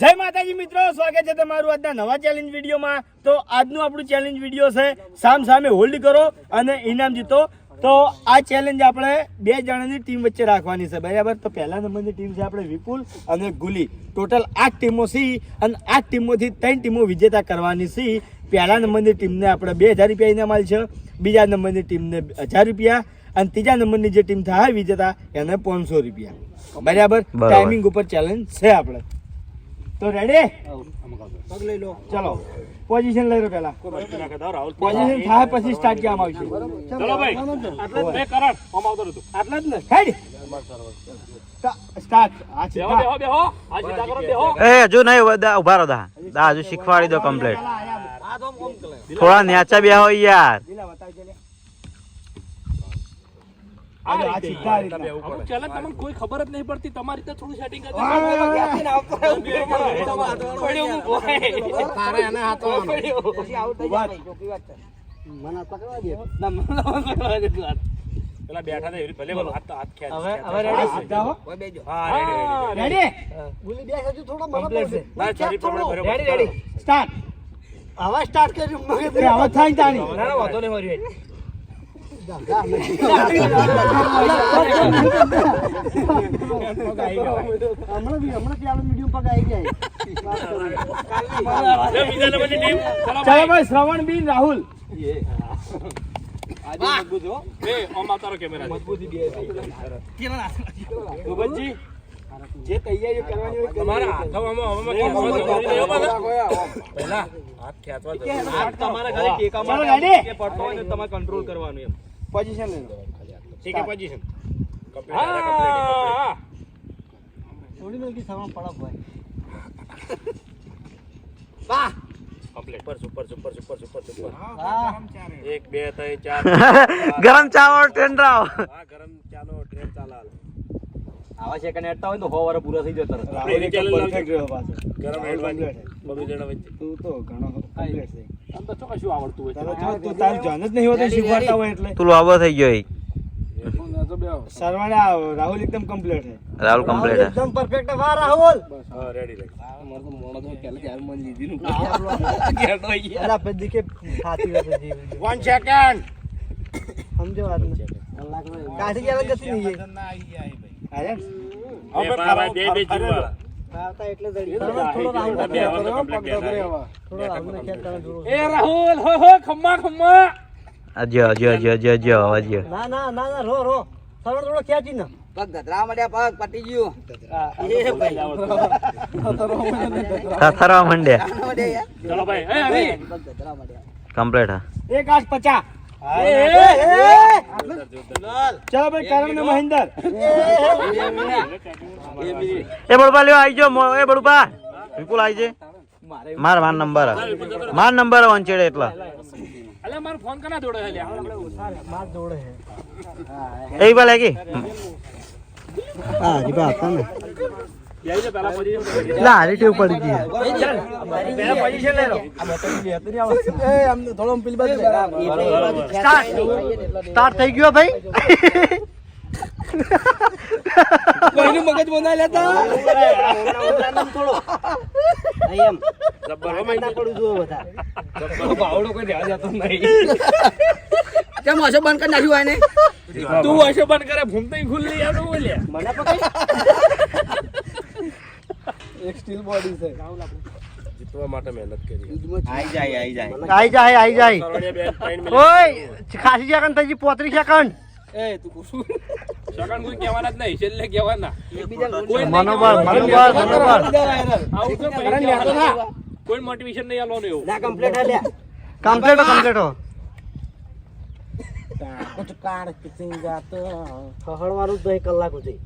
જય માતાજી મિત્રો સ્વાગત છે તમારું આજના નવા ચેલેન્જ વિડીયોમાં. તો આજનું આપણું ચેલેન્જ વીડિયો છે સામ સામે હોલ્ડ કરો અને ઇનામ જીતો. તો આ ચેલેન્જ આપણે બે જણાની ટીમ વચ્ચે રાખવાની છે બરાબર? તો પહેલા નંબરની ટીમ છે આપણે વિપુલ અને ગુલી. ટોટલ આઠ ટીમો છે અને આઠ ટીમોથી ત્રણ ટીમો વિજેતા કરવાની છે પહેલા નંબરની ટીમને આપણે બે હજાર રૂપિયા ઇનામ છે બીજા નંબરની ટીમને હજાર રૂપિયા અને ત્રીજા નંબરની જે ટીમ થાય વિજેતા એને પાંચસો રૂપિયા. બરાબર? બરાબર. ટાઈમિંગ ઉપર ચેલેન્જ છે આપણે. તો રેડી પગ લઈ લો. ચલો. પોઝિશન લઈ લો પહેલા. પોઝિશન થાય પછી સ્ટાર્ટ કેમ આવશે? ચલો ભાઈ. આટલે જ બે કરણ. ઓમ આવતો હતો આટલા જ ને હેડ છે બેહો બેહો બેહો. આ સીધા કરો બેહો. એ હજુ નહીં ઊભા દા- ઊભા રહો દા. દા હજુ શીખવાડી દો કમ્પ્લેટ થોડા નેચા બે હોય યાર તમને કોઈ ખબર જ નહીં પડતી. તમારી તો થોડું સેટિંગ પેલા બેઠા હતા ભલે હાથ તો હાથ ખેંચ. સીધા હો હા રેડી રેડી કમ્પ્લીટ છે. ના શરીર પ્રમાણે રેડી રેડી સ્ટાર્ટ કર્યું સ્ટાર્ટ કરી. મગજ આવા થાય તારી ના ના વાંધો નહીં મારી હમણાં બી હમણાં ચાલો મીડિયમ જાય ચલો ભાઈ શ્રવણ બી રાહુલ એ જે તૈયારી કરવાની હોય તમારા હવામાં. પહેલા હાથ ખેંચવા તમારા ખાલી ટેકામાં રેડી પડતો હોય ને તમારે કંટ્રોલ કરવાનું એમ. પોઝિશન લઈ લો. ठीक है पोजीशन કમ્પ્લીટ હા હા. થોડી पड़ा हुआ પડક वाह complete super super super super super super એક બે ત્રણ ચાર. ગરમ ચાવલ ટેન્ડરાવ હા ગરમ ચાલો ટ્રેન ચાલાલ. આવા સેકન્ડ હેડતા હોય ને તો સો વાર પૂરા થઈ જાય તરત. ગરમ હેડ બાજુ બબે જણા વચ્ચે તું તો ઘણો complete છે. તો જો તું જ તું ગયો રાહુલ એકદમ કમ્પ્લીટ છે રાહુલ કમ્પ્લીટ એકદમ પરફેક્ટ વાહ રાહુલ! હા રેડી રેડી અલા પે દીકે ખાતી વાત છે વન સેકન્ડ સમજો વાત ને. કાઠી કે અલગ ગતિ નહીં અરે બે બે બે બે હવે તો બે ના. ને હો હો ના ના ના ના ને ગયું મળ્યા યાર. ચલો ભાઈ એ હરી પગ ગધરા મળ્યા કમ્પ્લીટ હા. એક આઠ પચાસ. ચલો ભાઈ કરણ ને મહેન્દર એ બળપા લ્યો આઈ જો એ બળપા. વિપુલ આઈ છે માર માર નંબર. માર નંબર વંચેડે એટલા. અલ્યા મારો ફોન કના જોડે છે લ્યા? માર જોડે એ છે બા હા જી બા હતા ને ટેવ પડી ગઈ પહેલા પોઝિશન લઈ લો એ આમને થોડો પેલી બાજુ સ્ટાર્ટ સ્ટાર્ટ થઈ ગયો ભાઈ. કોઈનું મગજ બનાવી લેતા? જબ્બર કોઈ જતો નહીં કેમ હશો બંધ કરી નાખ્યું આને? તું હશે બંધ કરે ભૂમતા ખુલ્લી આવડું બોલ્યા. મને પકડ. સ્ટીલ બોડી છે. જીતવા માટે મહેનત કરી. આઈ જાય આઈ જાય. આઈ જાય આઈ જાય. ઓય ખાસી સેકન્ડ થઈ ગઈ પોત્રીસ સેકન્ડ. એ તું કુસુ સેકન્ડ કોઈ કહેવાના જ નહીં છેલ્લે કહેવાના. કોઈ મનોબળ મનોબળ મનોબળ. કોઈ મોટિવેશન નહીં આલવાનું એવું. ના કમ્પ્લીટ હાલ્યા કમ્પ્લીટ કમ્પ્લીટ હો ખહડવાનું તો એક કલાક સુધી.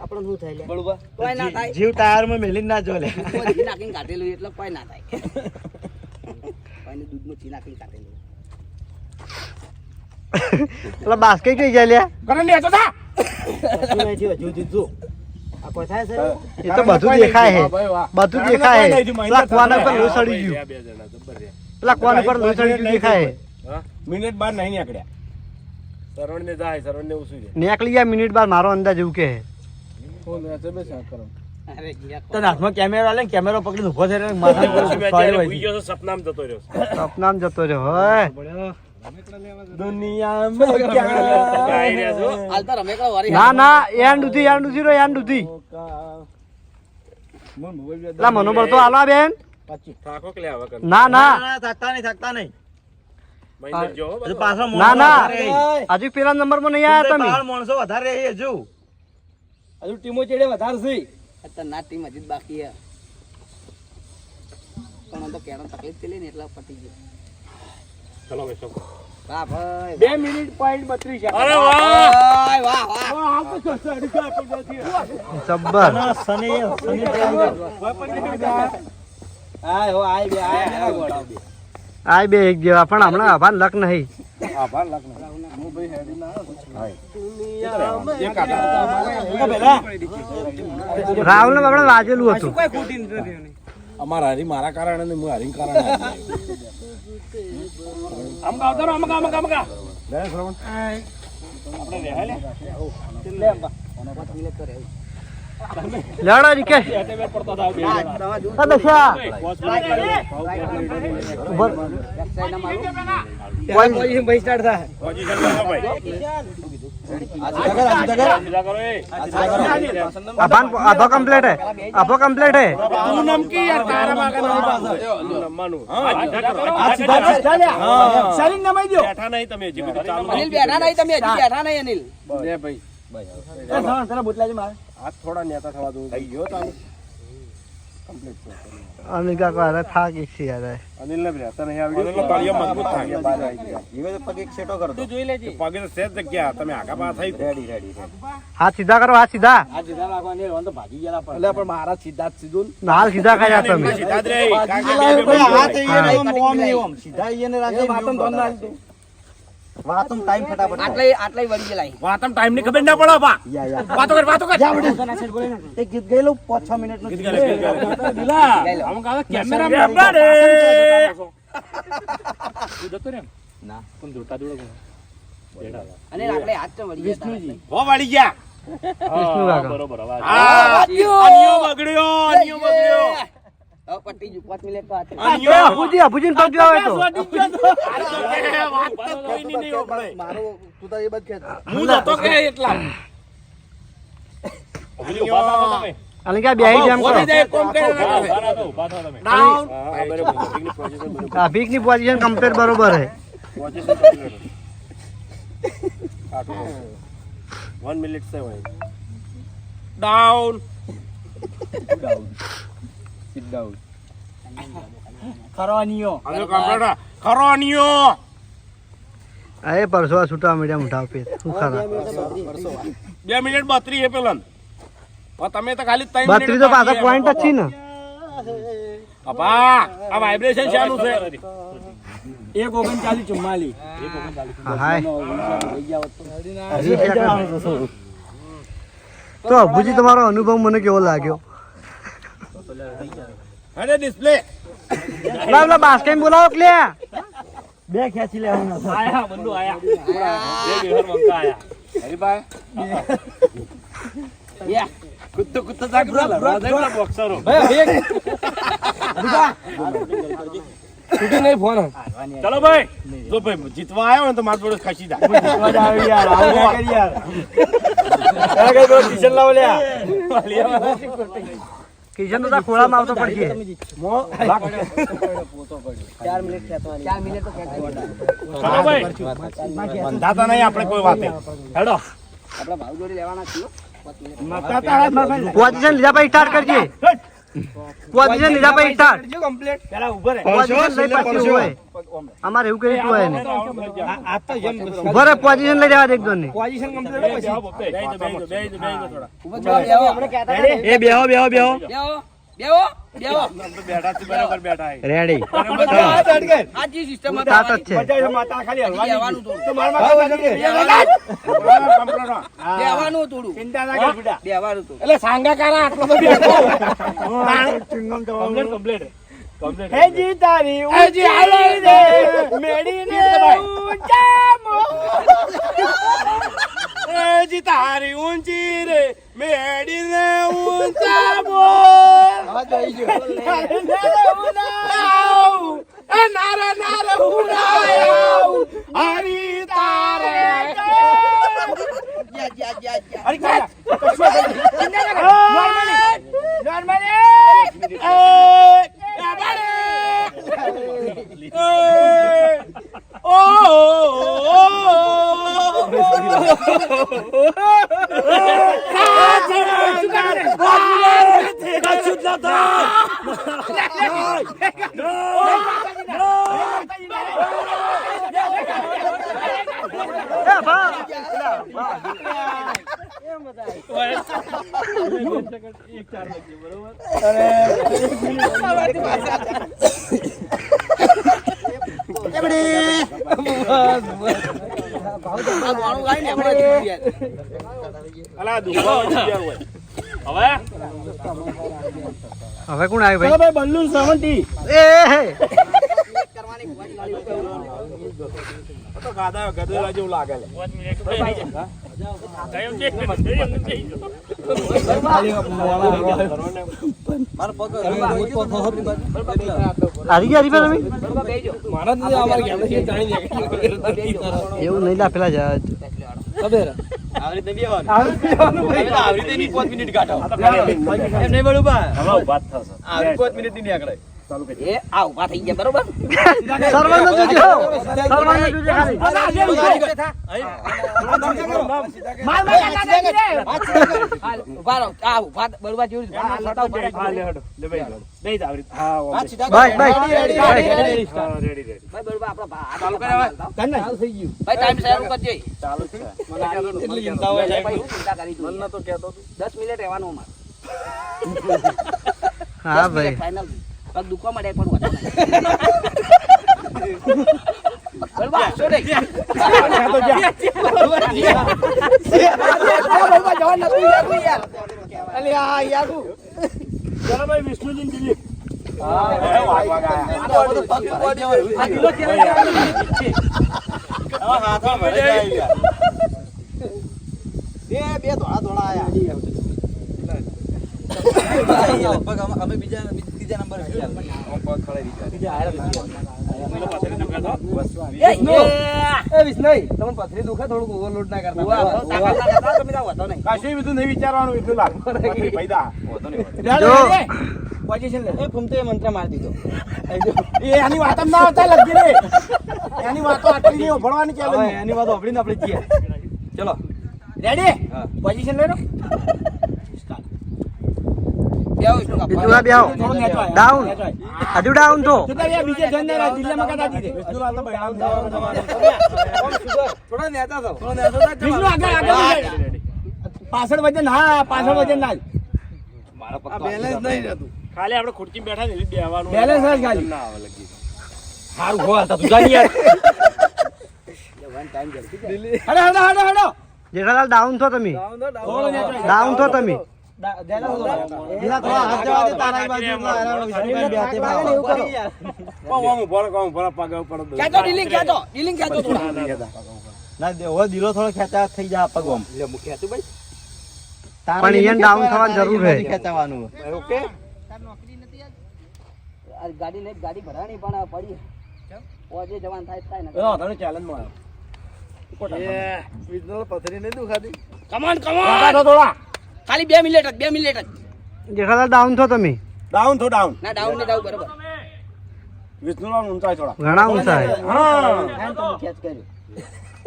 આપણે શું થાય બળવા. કોઈ ના થાય. જીવ ટાયરમાં મેલી ના જો લે દૂધમાં ઘી નાખીને કાઢેલું એટલે કોઈ ના થાય. કોઈને દૂધમાં ચી નાખીને કાઢેલું એટલે બાસ્કેટ કઈ જાય લ્યા? ઘરે ને તો. થા એ તો બધું દેખાય છે બધું દેખાય છે પેલા કોના પર લોહી સડી ગયું? બે જણા જબ્બર રહ્યા પેલા કોના પર લોહી સડી ગયું દેખાય છે મિનિટ બાર નહીં નીકળ્યા. સરવણ ને જાય સરવણ ને ઉસું નીકળી ગયા મિનિટ બાદ મારો અંદાજ એવું કે છે. અરે ગયા તને હાથમાં કેમેરા લે કેમેરો પકડીને ઊભો થઈને માથા પર તમે ફાડી અત્યારે હોય ભૂઈ ગયો છો, સપનામાં જતો રહ્યો સપનામ જતો રહ્યો હોય દુનિયામાં ગાઈ રહ્યા છો? હાલ રમેકડા વારી ના ના એન્ડ ઉધી એન્ડ ઉધી રો એન્ડ ઉધી લા મનોબળ તો આલા બેન. થાકો કે લે કર ના ના. થાકતા નહીં થાકતા નહીં. હજુ ના ના. હજુ પેલા નંબરમાં નહીં આયા તમે. માણસો વધારે રહી હજુ અત્યારે ના ટીમ હજી બાકી છે. પણ તો કેનો તકલીફ થઈ ને એટલે પતી ગયો. ચલો બેસો વાહ ભાઈ બે મિનિટ પોઈન્ટ બત્રીસ અરે વાહ. વાહ વાહ જબ્બર. શનિ શનિ આય હો આય બે આય આય બે એક જેવા પણ હમણાં આભાર લક નહીં. રાહુલ ને આપણે વાજેલું હતું. અમારા હારી મારા કારણે ને હું હારી કારણે આમ ગાવ તારો આમ ગામ લે લે. લડો રીકે આ દશા ઉભર પોઝિશન ભાઈ સ્ટાર્ટ થાય પોઝિશન લાવો ભાઈ સીધા કરો એ આભાન કમ્પ્લીટ હે. આભો કમ્પ્લીટ હે. તું નમકી યાર? તારા માગા નમવાનું હા આ સીધા સીધા લ્યા શરીર નમાઈ દો બેઠા નહીં તમે હજી બધું ચાલુ અનિલ બેઠા નહીં તમે હજી બેઠા નહીં અનિલ. લે ભાઈ. ભાઈ બોટલા છે મારે. હાથ થોડા નેતા થવા દો થઈ ગયો તાનું અનિલ કાકા અરે થાકી છે યાર. અનિલ ને રહેતા નહીં અનિલ મજબૂત થાય. બહાર આવી ગયા પગે તો સેજ જગ્યા. તમે આગા પા થઈ રેડી રેડી હાથ સીધા કરો હાથ સીધા. તો ભાગી ગયેલા પણ. એટલે પણ મારા સીધા સીધું હાલ સીધા ખાયા તમે. સીધા જ રે હાથ. ને સીધા ને રાખે વાતમ ટાઈમ ફટાફટ. આટલે આટલે વળી ગયેલા વાતમ ટાઈમની ખબર ના પડે બા વાતો કર વાતો કર. ગીત ગાલે, ગીત ગાલે. દિલા, આમ કાકા કેમેરા મેં આપણા રે. અને આટલે હાથ તો વળી ગયા હો વળી ગયા. વિષ્ણુ કાકા આ અનિયો બગડ્યો અનિયો બગડ્યો. અભુજી ને પોઝિશન કમ્પ્લીટ બરોબર seven. Down. કરવાનીઓ આજે કાપડા ખરો અનિયો આ એ પરસવા છૂટા મીડિયા ઉઠાવ પે શું ખરા બે મિનિટ બત્રી હે પેલા હવે તમે તો ખાલી ત્રણ મિનિટ બત્રી તો પાછા પોઈન્ટ જ છે ને અપા આ વાઇબ્રેશન શાનું છે એક ઓગણચાલીસ ચુમ્માલીસ હાય તો અભુજી તમારો અનુભવ મને કેવો લાગ્યો અરે ડિસ્પ્લે લા લા બાસ્કેટ બોલાવો કે લે બે ખેંચી લેવાનું આયા બંદુ આયા. બે બિહાર મંકા આયા. હરીભાઈ? કુત્તો કુત્તો જાગ રવા દે પેલા બોક્સરો છૂટી નહીં ફોન. ચલો ભાઈ જો ભાઈ જીતવા આવ્યો ને તો મારા જોડે ખસી જા. યાર આવું યાર. તારા કઈ પેલો ટીશન લાવો લ્યા. કિશન તો ખોળામાં આવતો પડશે. ચાર મિનિટ ખેંચવાની ચાર મિનિટ તો ચલો ભાઈ. બંધાતા નહીં આપણે કોઈ વાતે. હેડો. આપણે ભાવ જોડે લેવાના છીએ પાંચ તારા લીધા ભાઈ સ્ટાર્ટ કરજે. પોઝિશન લીધા પછી સ્ટાર્ટ કમ્પ્લીટ પેલા ઊભો રહે. પોઝિશન લઈ પછી હોય. અમારે એવું કરી હોય ને આ આ તો જેમ ઊભો રહે પોઝિશન લઈ જવા દે એક ને પોઝિશન કમ્પ્લીટ પછી. બેહો. એ બેહો બેહો બેહો. બેહો. બેહો બેહો. બેઠા છે બરાબર બેઠા રેડી આ ચડ ગઈ આ જે સિસ્ટમ સ્ટાર્ટ જ છે. માતા ખાલી હલવાની. તો માર માથે ચડી ગઈ. બરાબર, complete હો. બેહવાનું થોડું. ચિંતા ના કર બેટા. બેહવાનું થોડું. એટલે સાંગા કારા આટલો તો બેઠો ચિંગમ તો કમ્પ્લીટ કમ્પ્લીટ કમ્પ્લીટ હે જી તારી હે જી ઊંચાઈ રે. રે મેડીને ઊંચા મો જી તારી ઊંચી આવ, એ નારે નારે ઉડાવ, હરી તારે જા, જા, જા, જા. હરી તારે. આ ગોળું ગાય ને હમણાં જ ઊભી રહે. હવે? કોણ આવ્યું ભાઈ? ભાઈ બલ્લુ સેવન્ટી ભાઈ એ હે કરવાની ગધેડા જેવું લાગે લે. તમે? એવું નહીં જા. આવી રીતે બી આવવાનું. હવે તો આવી રીતે ની પાંચ મિનિટ કાઢો એમ નહીં બળું બા. આવી પાંચ મિનિટની નીકળે. એ આ ઊભા થઈ ગયા બરોબર? સર્વનો જોજો. સર્વનો જોજો ખાલી. હાલ, ઊભા રહો. આ ઊભા બરોબર જેવું જ. આ લેતા ઊભા રહો. Bye bye. ભાઈ બરોબર આપણો ભા- હાથ ઊભા હાલતા. ભાઈ ટાઈમ શેર કરજે. એટલી ચિંતા હોય ભાઈ, ચિંતા કરી જોઈએ. દસ મિનિટ રહેવાનું અમારે. હા ભાઈ. ફાઇનલ પગ દુખવા મળે પણ બે બે ધોળા ધોળા નહીં. બરોબર, જવાન ના કરતા. કશું બધું નહીં વિચારવાનું એટલું લાગે ફાયદા જો. એ આની વાત ના આવતા લગી રે. એની વાતો આટલી નહીં ભણવાની ચાલે એની વાતો આપણી આપણે જઈએ ચલો. રેડી પોઝિશન લેરો બેહો, વિષ્ણુ કાકા. બીજું આ બેહો ડાઉન હજુ ડાઉન તો તો તારી આ બીજે જણ ને આ જિલ્લામાં કાઢા ડાઉન. હજુ ડાઉન તો પાછળ વજન હા પાછળ વજન ના બેલેન્સ નહીં રહેતું. ખાલી આપણે ખુરચી બેઠા ને બેલેન્સ જ ખાલી. ના આવે લગી. સારું હો તું જાની યાર. હડો હડો હડો હડો. જેઠાલાલ ડાઉન થો તમે? ડાઉન થો તમે? દિલો થોડો ખેંચા થઈ જાય પગોમ પણ અહીંયા ડાઉન થવાની જરૂર છે. ખેંચાવાનું. ઓકે? આ ગાડી નહીં ગાડી ભરાણી પણ પડી. ઓજે જવાન થાય થાય ને. તને challenge માં આવ્યો. કમાન કમાન થોડા? ખાલી બે મિનિટ જ બે મિનિટ જ. જેઠાલાલ ડાઉન થો તમે? ડાઉન થો ડાઉન ના ડાઉન ને ડાઉન બરોબર. વિષ્ણુલાલ ઊંચાઈ થોડા. ઘણા ઊંચા હા ખેંચ કર્યું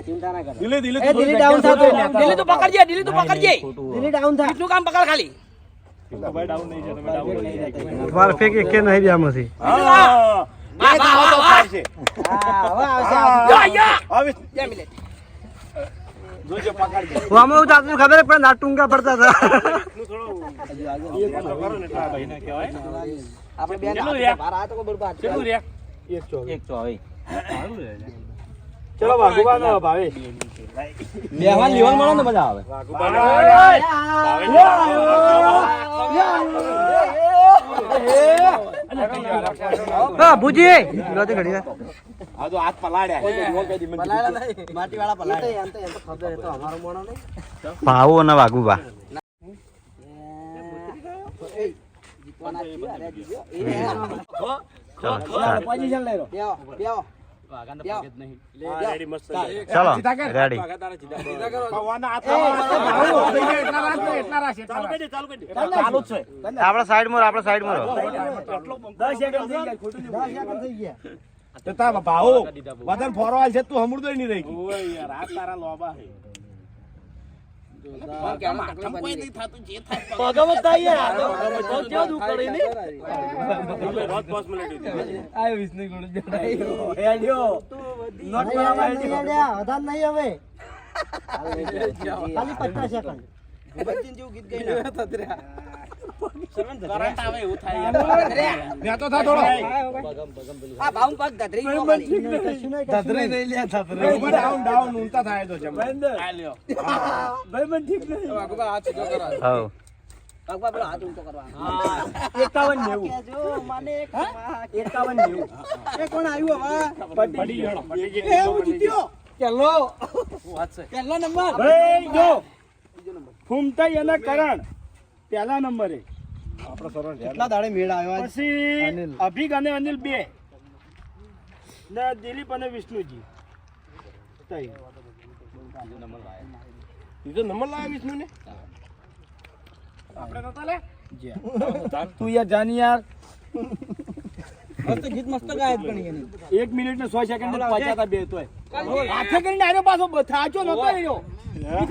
ચિંતા ના કર દિલ્હી દિલ્હી તું થોડી જગ્યા ઉપર દિલ્હી તો પકડજે દિલ્હી તો પકડજે. કેટલું કામ પકડ ખાલી. પરફેક્ટ એક કે નહીં બેમાંથી હા. વાહ, વાહ, વાહ, વાહ. થાય છે. યા, યા. હવે બે મિનિટ જોજો તો હું થતું ખબર પણ ના ટૂંકા પડતા હતા આપણે બહાર આ તો ચલો વાઘુબા ભાવે લેવા લેવા મળે ને મજા આવે હા ભૂજી લોજે ઘડી વાર. તો હાથ નહીં. ભાવો અને વાઘુબા ચલો રેડી ભગવાનના હાથમાં એટલા રાખ ને, એટલા સેકન્ડ. તો તારા ભાવો વતન ફોરવાલ છે તું હમુરદો નહીં રહી ગઈ. ઓય યાર આ તારા લોબા છે. પણ કેવાનો તકલીફ બની રહી. પગમાં થાય યાર. કરે. ભગતસિંહ જેવું ગીત ગાઈને. ત્યાં તો થા થોડો. આ ભાવનું પગ ગધરી ગયો ખાલી. નહીં લ્યા, ધધરાઈ. ડાઉન ડાઉન ઊંચા થાય તો જમ ભાઈ મને ઠીક નહીં. હવ પગ પર પેલો હાથ ઊંચો કરવાનો. એકાવન નેવું એકાવન નેવું એ કોણ આવ્યું હવે? પડી ગયો. એ હું જીત્યો. ચલો પહેલો નંબર. ભાઈ જો. ફૂમતાઈ અને કરણ. પહેલા નંબરે. કેટલા દાડે મેળ આવ્યો? પછી અભિક અને અનિલ બે. ને દિલીપ અને વિષ્ણુજી. બીજો નંબર લાવ્યો વિષ્ણુ આપણે નતા લે? તું યાર જાની યાર. ગીત મસ્ત ગાય ગણી એની. એક મિનિટ ને સો સેકન્ડ ને બે તોય હાથે કરીને આવ્યો પાછો થાચો નતો આવ્યો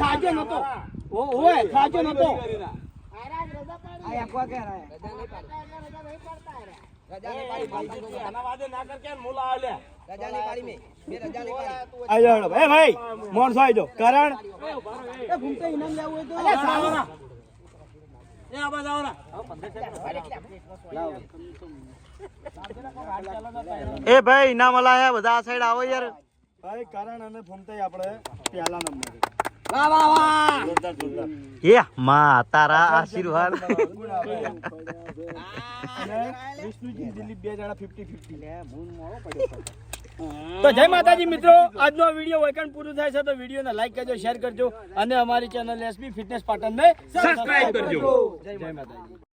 થાચો નતો. ઓય થાચો નતો. કરણ. એ ભૂમતે ઇનામ લેવું હોય તો. એ ભાઈ ઇનામ બધા આ સાઈડ આવો યાર. ભાઈ કારણ અને ફૂમતાઈ આપણે પહેલા નંબરે. વાહ વાહ વાહ. એ માં તારા આશીર્વાદ. વિષ્ણુજી દિલીપ બે જણા ફિફ્ટી ફિફ્ટી તો જય માતાજી મિત્રો આજનો વીડિયો વૈકણ પૂરું થાય છે તો વિડીયોને લાઈક કરજો શેર કરજો અને અમારી ચેનલ એસબી ફિટનેસ પાટણને સબસ્ક્રાઇબ કરજો. જય માતાજી.